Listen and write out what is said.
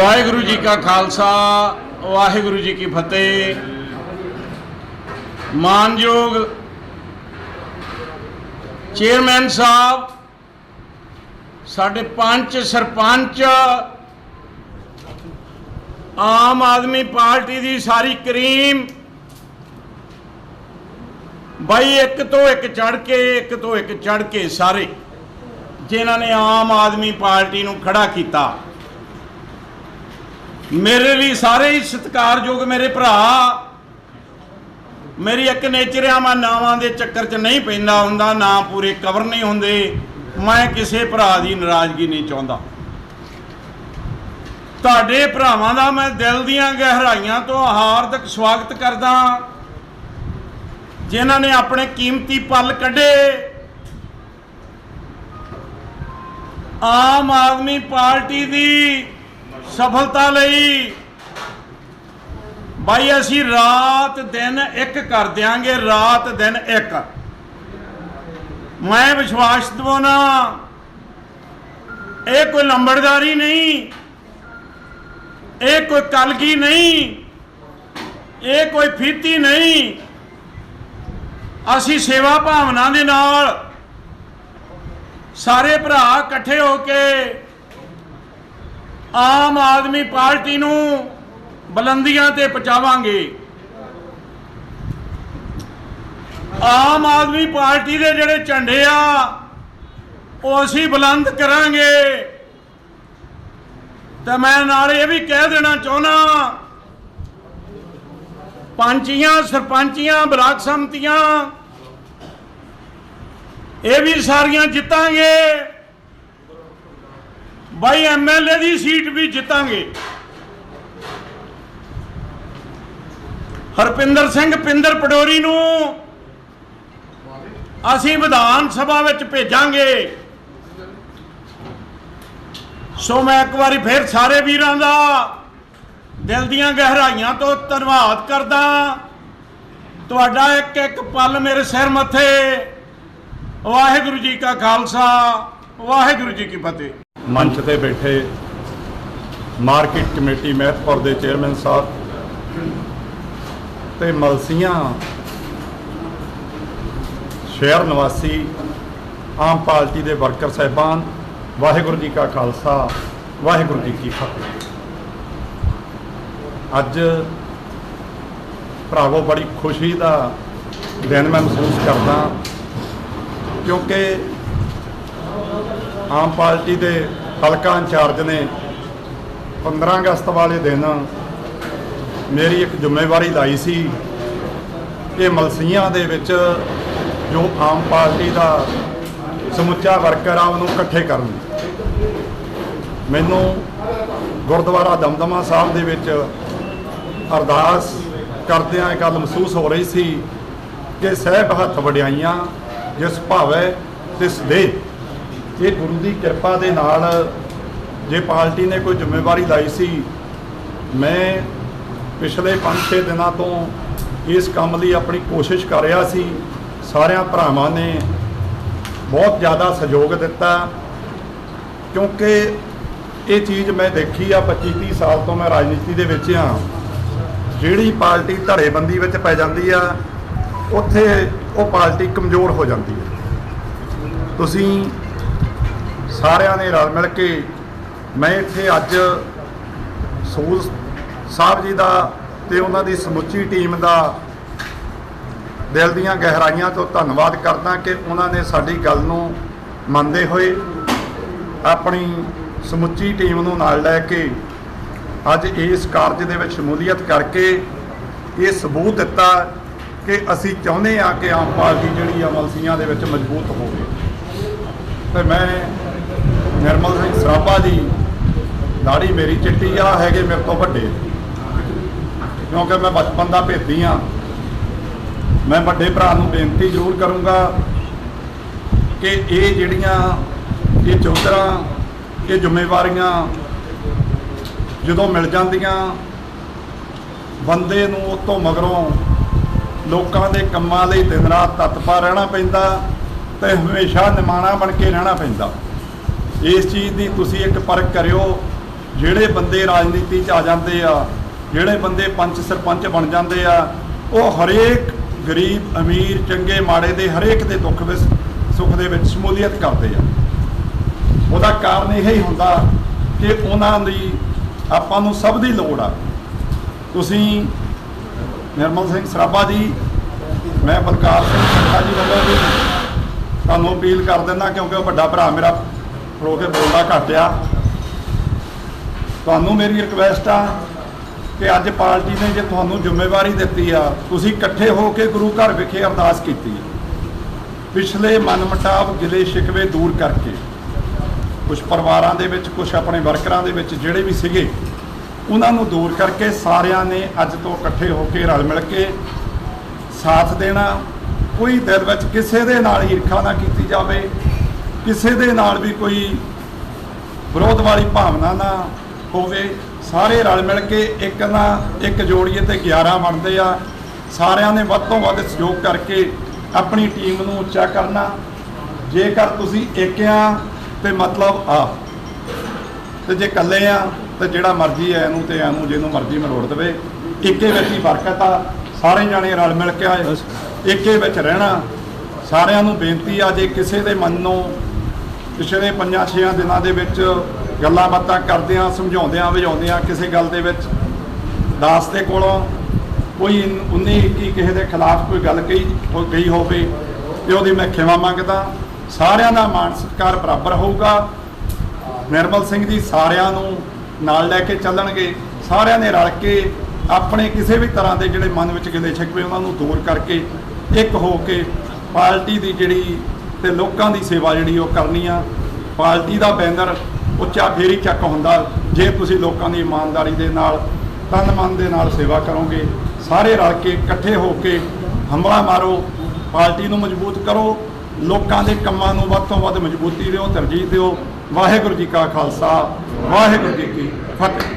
ਵਾਹਿਗੁਰੂ ਜੀ ਕਾ ਖਾਲਸਾ, ਵਾਹਿਗੁਰੂ ਜੀ ਕੀ ਫਤਿਹ। ਮਾਨਯੋਗ ਚੇਅਰਮੈਨ ਸਾਹਿਬ, ਸਾਡੇ ਪੰਚ ਸਰਪੰਚ, ਆਮ ਆਦਮੀ ਪਾਰਟੀ ਦੀ ਸਾਰੀ ਕਰੀਮ। ਬਾਈ ਇੱਕ ਤੋਂ ਇੱਕ ਚੜ ਕੇ, ਇੱਕ ਤੋਂ ਇੱਕ ਚੜ ਕੇ ਸਾਰੇ, ਜਿਨ੍ਹਾਂ ਨੇ ਆਮ ਆਦਮੀ ਪਾਰਟੀ ਨੂੰ ਖੜਾ ਕੀਤਾ। ਮੇਰੇ ਲਈ ਸਾਰੇ ਹੀ ਸਤਿਕਾਰਯੋਗ ਮੇਰੇ ਭਰਾ। ਮੇਰੀ ਇੱਕ ਨੇਚਰਿਆ ਮੈਂ ਨਾਵਾਂ ਦੇ ਚੱਕਰ 'ਚ ਨਹੀਂ ਪੈਂਦਾ ਹੁੰਦਾ, ਨਾ ਪੂਰੇ ਕਵਰ ਨਹੀਂ ਹੁੰਦੇ। ਮੈਂ ਕਿਸੇ ਭਰਾ ਦੀ ਨਾਰਾਜ਼ਗੀ ਨਹੀਂ ਚਾਹੁੰਦਾ। ਤੁਹਾਡੇ ਭਰਾਵਾਂ ਦਾ ਮੈਂ ਦਿਲ ਦੀਆਂ ਗਹਿਰਾਈਆਂ ਤੋਂ ਹਾਰਦਿਕ ਸਵਾਗਤ ਕਰਦਾ ਜਿਨ੍ਹਾਂ ਨੇ ਆਪਣੇ ਕੀਮਤੀ ਪਲ ਕੱਢੇ। ਆਮ ਆਦਮੀ ਪਾਰਟੀ ਦੀ ਸਫਲਤਾ ਲਈ। ਭਾਈ ਅਸੀਂ ਰਾਤ ਦਿਨ ਇੱਕ ਕਰ ਦਿਆਂਗੇ, ਰਾਤ ਦਿਨ ਇੱਕ। ਮੈਂ ਵਿਸ਼ਵਾਸ ਦਿਵਾਉਣਾ, ਇਹ ਕੋਈ ਲੰਬੜਦਾਰੀ ਨਹੀਂ, ਇਹ ਕੋਈ ਕਲਗੀ ਨਹੀਂ, ਇਹ ਕੋਈ ਫੀਤੀ ਨਹੀਂ। ਅਸੀਂ ਸੇਵਾ ਭਾਵਨਾ ਦੇ ਨਾਲ ਸਾਰੇ ਭਰਾ ਇਕੱਠੇ ਹੋ ਕੇ ਆਮ ਆਦਮੀ ਪਾਰਟੀ ਨੂੰ ਬੁਲੰਦੀਆਂ ਤੇ ਪਹੁੰਚਾਵਾਂਗੇ। ਆਮ ਆਦਮੀ ਪਾਰਟੀ ਦੇ ਜਿਹੜੇ ਝੰਡੇ ਆ, ਉਹ ਅਸੀਂ ਬੁਲੰਦ ਕਰਾਂਗੇ। ਤੇ ਮੈਂ ਨਾਲ ਇਹ ਵੀ ਕਹਿ ਦੇਣਾ ਚਾਹੁੰਦਾ, ਪੰਚੀਆਂ, ਸਰਪੰਚੀਆਂ, ਬਲਾਕ ਸੰਮਤੀਆਂ, ਇਹ ਵੀ ਸਾਰੀਆਂ ਜਿੱਤਾਂਗੇ। ਬਾਈ ਐਮਐਲਏ ਦੀ ਸੀਟ ਵੀ ਜਿੱਤਾਂਗੇ। ਹਰਪਿੰਦਰ ਸਿੰਘ ਪਿੰਦਰ ਪਡੋਰੀ ਨੂੰ ਅਸੀਂ ਵਿਧਾਨ ਸਭਾ ਵਿੱਚ ਭੇਜਾਂਗੇ। ਸੋ ਮੈਂ ਇੱਕ ਵਾਰੀ ਫਿਰ ਸਾਰੇ ਵੀਰਾਂ ਦਾ ਦਿਲ ਦੀਆਂ ਗਹਿਰਾਈਆਂ ਤੋਂ ਧੰਨਵਾਦ ਕਰਦਾ ਤੁਹਾਡਾ ਇੱਕ ਇੱਕ ਪਲ ਮੇਰੇ ਸਿਰ ਮੱਥੇ। ਵਾਹਿਗੁਰੂ ਜੀ ਕਾ ਖਾਲਸਾ, ਵਾਹਿਗੁਰੂ ਜੀ ਕੀ ਫਤਿਹ। ਮੰਚ ਤੇ ਬੈਠੇ ਮਾਰਕੀਟ ਕਮੇਟੀ ਮਹਿਤਪੁਰ ਦੇ ਚੇਅਰਮੈਨ ਸਾਹਿਬ ਤੇ ਮਲਸੀਆਂ ਸ਼ਹਿਰ ਨਿਵਾਸੀ ਆਮ ਪਾਰਟੀ ਦੇ ਵਰਕਰ ਸਹਿਬਾਨ, ਵਾਹਿਗੁਰੂ ਜੀ ਕਾ ਖਾਲਸਾ, ਵਾਹਿਗੁਰੂ ਜੀ ਕੀ ਫਤਿਹ। ਅੱਜ ਭਰਾਵੋ ਬੜੀ ਖੁਸ਼ੀ ਦਾ ਦਿਨ ਮੈਂ ਮਹਿਸੂਸ ਕਰਦਾ, ਕਿਉਂਕਿ ਆਮ ਪਾਰਟੀ ਦੇ ਹਲਕਾ ਇੰਚਾਰਜ ਨੇ 15 ਅਗਸਤ ਵਾਲੇ ਦਿਨ ਮੇਰੀ ਇੱਕ ਜ਼ਿੰਮੇਵਾਰੀ ਲਾਈ ਸੀ। ਕਿ ਮਲਸੀਆਂ ਦੇ ਵਿੱਚ ਜੋ ਆਮ ਪਾਰਟੀ ਦਾ ਸਮੁੱਚਾ ਵਰਕਰ ਆ, ਉਹਨੂੰ ਇਕੱਠੇ ਕਰਨ। ਮੈਨੂੰ ਗੁਰਦੁਆਰਾ ਦਮਦਮਾ ਸਾਹਿਬ ਦੇ ਵਿੱਚ ਅਰਦਾਸ ਕਰਦਿਆਂ ਇਹ ਗੱਲ ਮਹਿਸੂਸ ਹੋ ਰਹੀ ਸੀ ਕਿ ਸਹਿਬ ਹੱਥ ਵਡਿਆਈਆਂ, ਜਿਸ ਭਾਵੈ, ਤਿਸ ਦੇ ਇਹ ਗੁਰੂ ਦੀ ਕਿਰਪਾ ਦੇ ਨਾਲ ਜੇ ਪਾਰਟੀ ਨੇ ਕੋਈ ਜ਼ਿੰਮੇਵਾਰੀ ਲਾਈ ਸੀ, ਮੈਂ ਪਿਛਲੇ 5-6 ਦਿਨਾਂ ਤੋਂ ਇਸ ਕੰਮ ਲਈ ਆਪਣੀ ਕੋਸ਼ਿਸ਼ ਕਰ ਰਿਹਾ ਸੀ। ਸਾਰਿਆਂ ਭਰਾਵਾਂ ਨੇ ਬਹੁਤ ਜ਼ਿਆਦਾ ਸਹਿਯੋਗ ਦਿੱਤਾ, ਕਿਉਂਕਿ ਇਹ ਚੀਜ਼ ਮੈਂ ਦੇਖੀ ਆ 25-30 ਸਾਲ ਤੋਂ ਮੈਂ ਰਾਜਨੀਤੀ ਦੇ ਵਿੱਚ ਆ। ਜਿਹੜੀ ਪਾਰਟੀ ਧੜੇਬੰਦੀ ਵਿੱਚ ਪੈ ਜਾਂਦੀ ਆ, ਉੱਥੇ ਉਹ ਪਾਰਟੀ ਕਮਜ਼ੋਰ ਹੋ ਜਾਂਦੀ ਹੈ ਤੁਸੀਂ ਸਾਰਿਆਂ ਨੇ ਰਲ ਮਿਲ ਕੇ ਮੈਂ ਇੱਥੇ ਅੱਜ ਸੂਲ ਸਾਹਿਬ ਜੀ ਦਾ ਤੇ ਉਹਨਾਂ ਦੀ ਸਮੁੱਚੀ ਟੀਮ ਦਾ ਦਿਲ ਦੀਆਂ ਗਹਿਰਾਈਆਂ ਤੋਂ ਧੰਨਵਾਦ ਕਰਦਾ ਕਿ ਉਹਨਾਂ ਨੇ ਸਾਡੀ ਗੱਲ ਨੂੰ ਮੰਨਦੇ ਹੋਏ ਆਪਣੀ ਸਮੁੱਚੀ ਟੀਮ ਨੂੰ ਨਾਲ ਲੈ ਕੇ ਅੱਜ ਇਸ ਕਾਰਜ ਦੇ ਵਿੱਚ ਸ਼ਮੂਲੀਅਤ ਕਰਕੇ ਇਹ ਸਬੂਤ ਦਿੱਤਾ ਕਿ ਅਸੀਂ ਚਾਹੁੰਦੇ ਆ ਕਿ ਆਮ ਪਾਰਟੀ ਜਿਹੜੀ ਆ ਮਲਸੀਆਂ ਦੇ ਵਿੱਚ ਮਜ਼ਬੂਤ ਹੋਵੇ। ਤੇ ਮੈਂ ਨਿਰਮਲ ਸਿੰਘ ਸਰਾਭਾ ਜੀ, ਦਾੜੀ ਮੇਰੀ ਚਿੱਟੀ ਆ, ਹੈਗੇ ਮੇਰੇ ਤੋਂ ਵੱਡੇ। ਕਿਉਂਕਿ ਮੈਂ ਬਚਪਨ ਦਾ ਭੇਤੀ ਆ। ਮੈਂ ਵੱਡੇ ਭਰਾ ਨੂੰ ਬੇਨਤੀ ਜ਼ਰੂਰ ਕਰੂੰਗਾ ਕਿ ਇਹ ਜਿਹੜੀਆਂ ਇਹ ਚੌਧਰਾਂ, ਇਹ ਜ਼ਿੰਮੇਵਾਰੀਆਂ ਜਦੋਂ ਮਿਲ ਜਾਂਦੀਆਂ, ਬੰਦੇ ਨੂੰ ਉਸ ਤੋਂ ਮਗਰੋਂ ਲੋਕਾਂ ਦੇ ਕੰਮਾਂ ਲਈ ਦਿਨ ਰਾਤ ਤਤਪਾ ਰਹਿਣਾ ਪੈਂਦਾ ਤੇ ਹਮੇਸ਼ਾ ਨਿਮਾਣਾ ਬਣ ਕੇ ਰਹਿਣਾ ਪੈਂਦਾ। ਇਸ ਚੀਜ਼ ਦੀ ਤੁਸੀਂ ਇੱਕ ਪਰਖ ਕਰਿਓ, ਜਿਹੜੇ ਬੰਦੇ ਰਾਜਨੀਤੀ 'ਚ ਆ ਜਾਂਦੇ ਆ, ਜਿਹੜੇ ਬੰਦੇ ਪੰਚ ਸਰਪੰਚ ਬਣ ਜਾਂਦੇ ਆ, ਉਹ ਹਰੇਕ ਗਰੀਬ, ਅਮੀਰ, ਚੰਗੇ, ਮਾੜੇ ਦੇ ਹਰੇਕ ਦੇ ਦੁੱਖ ਵਿੱਚ, ਸੁੱਖ ਦੇ ਵਿੱਚ ਸ਼ਮੂਲੀਅਤ ਕਰਦੇ ਆ। ਉਹਦਾ ਕਾਰਨ ਇਹ ਹੀ ਹੁੰਦਾ ਕਿ ਉਹਨਾਂ ਦੀ ਆਪਾਂ ਨੂੰ ਸਭ ਦੀ ਲੋੜ ਆ। ਤੁਸੀਂ ਨਿਰਮਲ ਸਿੰਘ ਸਰਾਭਾ ਜੀ, ਮੈਂ ਬਲਕਾਰ ਸਿੰਘ ਸੱਖਾ ਜੀ ਵੱਲੋਂ ਤੁਹਾਨੂੰ ਅਪੀਲ ਕਰ ਦਿੰਦਾ ਕਿਉਂਕਿ ਉਹ ਵੱਡਾ ਭਰਾ ਮੇਰਾ ਖਲੋ ਕੇ ਬੋਲਦਾ ਘੱਟ ਆ। ਤੁਹਾਨੂੰ ਮੇਰੀ ਰਿਕਵੈਸਟ ਆ ਕਿ ਅੱਜ ਪਾਰਟੀ ਨੇ ਜੇ ਤੁਹਾਨੂੰ ਜ਼ਿੰਮੇਵਾਰੀ ਦਿੱਤੀ ਆ, ਤੁਸੀਂ ਇਕੱਠੇ ਹੋ ਕੇ ਗੁਰੂ ਘਰ ਵਿਖੇ ਅਰਦਾਸ ਕੀਤੀ ਪਿਛਲੇ ਮਨਮਟਾਵ ਗਿਲੇ ਸ਼ਿਕਵੇ ਦੂਰ ਕਰਕੇ ਕੁਝ ਪਰਿਵਾਰਾਂ ਦੇ ਵਿੱਚ ਕੁਝ ਆਪਣੇ ਵਰਕਰਾਂ ਦੇ ਵਿੱਚ ਜਿਹੜੇ ਵੀ ਸੀਗੇ, ਉਹਨਾਂ ਨੂੰ ਦੂਰ ਕਰਕੇ ਸਾਰਿਆਂ ਨੇ ਅੱਜ ਤੋਂ ਇਕੱਠੇ ਹੋ ਕੇ ਰਲ ਮਿਲ ਕੇ ਸਾਥ ਦੇਣਾ, ਕੋਈ ਦਿਲ ਵਿੱਚ ਕਿਸੇ ਦੇ ਨਾਲ ਈਰਖਾ ਨਾ ਕੀਤੀ ਜਾਵੇ। ਕਿਸੇ ਦੇ ਨਾਲ ਵੀ ਕੋਈ ਵਿਰੋਧ ਵਾਲੀ ਭਾਵਨਾ ਨਾ ਹੋਵੇ। ਸਾਰੇ ਰਲ ਮਿਲ ਕੇ ਇੱਕ ਨਾ ਇੱਕ ਜੋੜੀਏ ਤੇ 11 ਬਣਦੇ ਆ। ਸਾਰਿਆਂ ਨੇ ਵੱਧ ਤੋਂ ਵੱਧ ਸਹਿਯੋਗ ਕਰਕੇ ਆਪਣੀ ਟੀਮ ਨੂੰ ਉੱਚਾ ਕਰਨਾ। ਜੇਕਰ ਤੁਸੀਂ ਇੱਕ ਆ ਤੇ ਮਤਲਬ ਆ, ਤੇ ਜੇ ਇਕੱਲੇ ਆ, ਤੇ ਜਿਹੜਾ ਮਰਜ਼ੀ ਐ ਇਹਨੂੰ ਤੇ ਇਹਨੂੰ ਜਿਹਨੂੰ ਮਰਜ਼ੀ ਮਰੋੜ ਦੇਵੇ। ਇੱਕੇ ਵਿੱਚ ਹੀ ਬਰਕਤ ਆ ਸਾਰੇ ਜਾਣੇ ਰਲ ਮਿਲ ਕੇ ਆਏ। ਇੱਕੇ ਵਿੱਚ ਰਹਿਣਾ। ਸਾਰਿਆਂ ਨੂੰ ਬੇਨਤੀ ਆ, ਜੇ ਕਿਸੇ ਦੇ ਮਨ ਨੂੰ ਪਿਛਲੇ ਪੰਜਾਂ ਛੇਆਂ ਦਿਨਾਂ ਦੇ ਵਿੱਚ ਗੱਲਾਂ ਬਾਤਾਂ ਕਰਦਿਆਂ, ਸਮਝਾਉਂਦਿਆਂ, ਵਜਾਉਂਦਿਆਂ ਕਿਸੇ ਗੱਲ ਦੇ ਵਿੱਚ ਦਾਸ ਦੇ ਕੋਲੋਂ ਕੋਈ 19 21 ਕਿਸੇ ਦੇ ਖਿਲਾਫ ਕੋਈ ਗੱਲ ਕਹੀ, ਹੋ ਗਈ ਹੋਵੇ ਤੇ ਉਹਦੀ ਮੈਂ ਖਿਮਾ ਮੰਗਦਾ। ਸਾਰਿਆਂ ਦਾ ਮਾਣ ਸਤਿਕਾਰ ਬਰਾਬਰ ਹੋਊਗਾ। ਨਿਰਮਲ ਸਿੰਘ ਜੀ ਸਾਰਿਆਂ ਨੂੰ ਨਾਲ ਲੈ ਕੇ ਚੱਲਣਗੇ। ਸਾਰਿਆਂ ਨੇ ਰਲ ਕੇ ਆਪਣੇ ਕਿਸੇ ਵੀ ਤਰ੍ਹਾਂ ਦੇ ਜਿਹੜੇ ਮਨ ਵਿੱਚ ਗਿਲੇ ਛਿਕਵੇ ਉਹਨਾਂ ਨੂੰ ਦੂਰ ਕਰਕੇ ਇੱਕ ਹੋ ਕੇ ਪਾਰਟੀ ਦੀ ਜਿਹੜੀ ਤੇ ਲੋਕਾਂ ਦੀ ਸੇਵਾ ਜਿਹੜੀ ਉਹ ਕਰਨੀ ਆ। ਪਾਰਟੀ ਦਾ ਬੈਨਰ ਉੱਚਾ ਫੇਰੀ ਚੱਕ ਹੁੰਦਾ। ਜੇ ਤੁਸੀਂ ਲੋਕਾਂ ਦੀ ਇਮਾਨਦਾਰੀ ਦੇ ਨਾਲ ਤਨ ਮਨ ਦੇ ਨਾਲ ਸੇਵਾ ਕਰੋਗੇ, ਸਾਰੇ ਰਲ ਕੇ ਇਕੱਠੇ ਹੋ ਕੇ ਹਮਲਾ ਮਾਰੋ, ਪਾਰਟੀ ਨੂੰ ਮਜ਼ਬੂਤ ਕਰੋ, ਲੋਕਾਂ ਦੇ ਕੰਮਾਂ ਨੂੰ ਵੱਧ ਤੋਂ ਵੱਧ ਮਜ਼ਬੂਤੀ ਦਿਓ, ਤਰਜੀਹ ਦਿਓ। ਵਾਹਿਗੁਰੂ ਜੀ ਕਾ ਖਾਲਸਾ, ਵਾਹਿਗੁਰੂ ਜੀ ਕੀ ਫਤਿਹ।